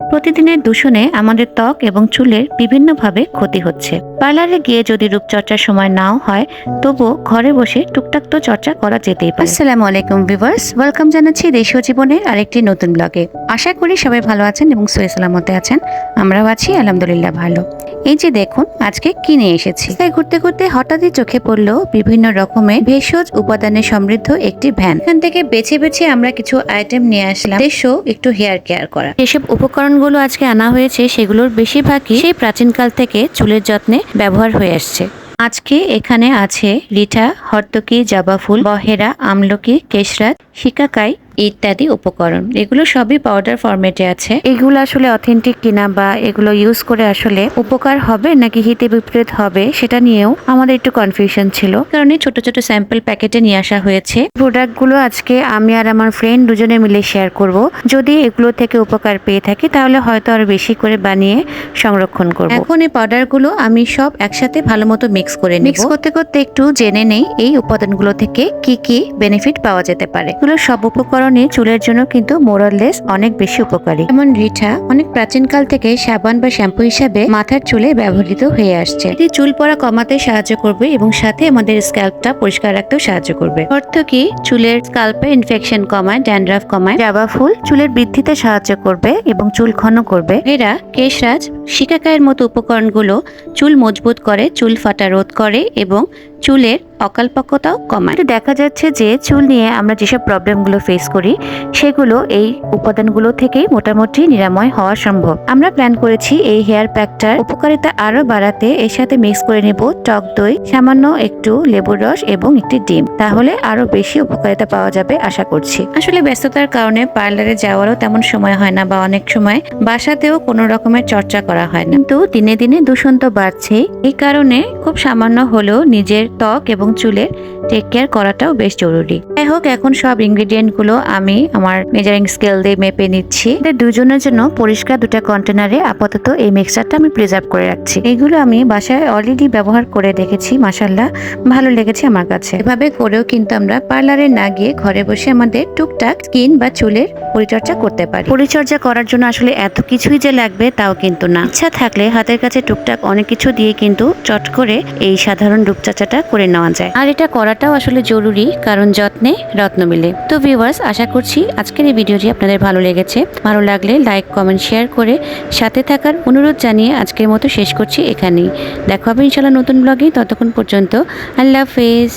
প্রতিদিনের দূষণে আমাদের ত্বক এবং চুলের বিভিন্নভাবে ক্ষতি হচ্ছে। পার্লারে গিয়ে যদি রূপচর্চার সময় নাও হয়, তবুও ঘরে বসে টুকটাক তো চর্চা করা যেতেই পারে। আসসালামু আলাইকুম ভিভার্স ওয়েলকাম জানাচ্ছি দেশীয় জীবনের আরেকটি নতুন ব্লগে। আশা করি সবাই ভালো আছেন এবং সুয়ে সালামতে আছেন। আমরাও আছি, আলহামদুলিল্লাহ, ভালো। এই যে দেখুন, আজকে কিনে এসেছি। তাই ঘুরতে ঘুরতে হঠাৎই চোখে পড়ল বিভিন্ন রকমের ভেষজ উপাদানে সমৃদ্ধ একটি ভ্যান। এখান থেকে বেছে বেছে আমরা কিছু আইটেম নিয়ে আসলাম। দেশও একটু হেয়ার কেয়ার করা যেসব উপকরণগুলো আজকে আনা হয়েছে, সেগুলোর বেশিরভাগই সেই প্রাচীনকাল থেকে চুলের যত্নে ব্যবহার হয়ে আসছে। আজকে এখানে আছে রিঠা, হর্তকি, জবা ফুল, বহেরা, আমলকি কেশরাত শিকাকাই ইত্যাদি উপকরণ। এগুলো সবই পাউডার ফরম্যাটে আছে। এগুলো আসলে অথেন্টিক কিনা বা এগুলো ইউজ করে আসলে উপকার হবে নাকি হিতে বিপরীত হবে সেটা নিয়েও আমাদের একটু কনফিউশন ছিল। কারণ ছোট ছোট স্যাম্পল প্যাকেটে নিয়ে আসা হয়েছে। প্রোডাক্টগুলো আজকে আমি আর আমার ফ্রেন্ড দুজনে মিলে শেয়ার করব। যদি এগুলো থেকে উপকার পেয়ে থাকি তাহলে হয়তো আরও বেশি করে বানিয়ে সংরক্ষণ করব। এখন এই পাউডারগুলো আমি সব একসাথে ভালো মতো মিক্স করে মিক্স করতে করতে একটু জেনে নেই এই উপাদানগুলো থেকে কি কি বেনিফিট পাওয়া যেতে পারে। এগুলো সব উপকরণই চুলের জন্য কিন্তু মোরাললেস অনেক বেশি উপকারী। যেমন রিঠা অনেক প্রাচীনকাল থেকে সাবান বা শ্যাম্পু হিসাবে মাথার চুলে ব্যবহৃত হয়ে আসছে। এটি চুল পড়া কমাতে সাহায্য করবে এবং সাথে আমাদের স্ক্যাল্পটা পরিষ্কার রাখতেও সাহায্য করবে। অর্থ কি? চুলের স্কাল্পে ইনফেকশন কমায় ড্যান্ড্রাফ কমায় জাবা ফুল চুলের বৃদ্ধিতে সাহায্য করবে এবং চুল ঘন করবে। এরা কেশরাজ শিকাকায়ের মতো উপকরণগুলো চুল মজবুত করে চুল ফাটা রোধ করে এবং চুলের অকালপক্কতাও কমায়। তো দেখা যাচ্ছে যে চুল নিয়ে আমরা যেসব প্রবলেমগুলো ফেস করি সেগুলো এই উপাদানগুলো থেকেই মোটামুটি নিরাময় হওয়া সম্ভব। আমরা প্ল্যান করেছি এই হেয়ার প্যাকটার উপকারিতা আরও বাড়াতে এর সাথে মিক্স করে নেব টক দই সামান্য একটু লেবুর রস এবং একটি ডিম। তাহলে আরও বেশি উপকারিতা পাওয়া যাবে আশা করছি। আসলে ব্যস্ততার কারণে পার্লারে যাওয়ারও তেমন সময় হয় না বা অনেক সময় বাসাতেও কোনো রকমের চর্চা করা হয় না। কিন্তু দিনে দিনে দূষণ তো বাড়ছেই এই কারণে খুব সামান্য হলেও নিজের ত্বক এবং চুলের টেক কেয়ার করাটাও বেশ জরুরি। যাই হোক, এখন সব ইনগ্রেডিয়েন্টগুলো আমি আমার মেজারিং স্কেল দিয়ে মেপে নিচ্ছি। দুজনের জন্য পরিষ্কার দুটা কন্টেনারে আপাতত এই মিক্সারটা আমি প্রিজার্ভ করে রাখছি। এগুলো আমি বাসায় অলরেডি ব্যবহার করে দেখেছি মাসাল্লাহ ভালো লেগেছে আমার কাছে। এভাবে করেও কিন্তু আমরা পার্লারে না গিয়ে ঘরে বসে আমাদের টুকটাক স্কিন বা চুলের পরিচর্যা করতে পারি। পরিচর্যা করার জন্য আসলে এত কিছুই যে লাগবে তাও কিন্তু না। ইচ্ছা থাকলে হাতের কাছে টুকটাক অনেক কিছু দিয়ে কিন্তু চট করে এই সাধারণ রূপচর্চাটা করে নেওয়া যায়। আর এটা করাটাও আসলে জরুরি, কারণ যত্নে রত্ন মিলে। তো ভিউয়ার্স আশা করছি আজকের এই ভিডিওটি আপনাদের ভালো লেগেছে। ভালো লাগলে লাইক কমেন্ট শেয়ার করে সাথে থাকার অনুরোধ জানিয়ে আজকের মতো শেষ করছি এখানেই। দেখা হবে ইনশাল্লাহ নতুন ব্লগে ততক্ষণ পর্যন্ত, আল্লাহ হাফেজ।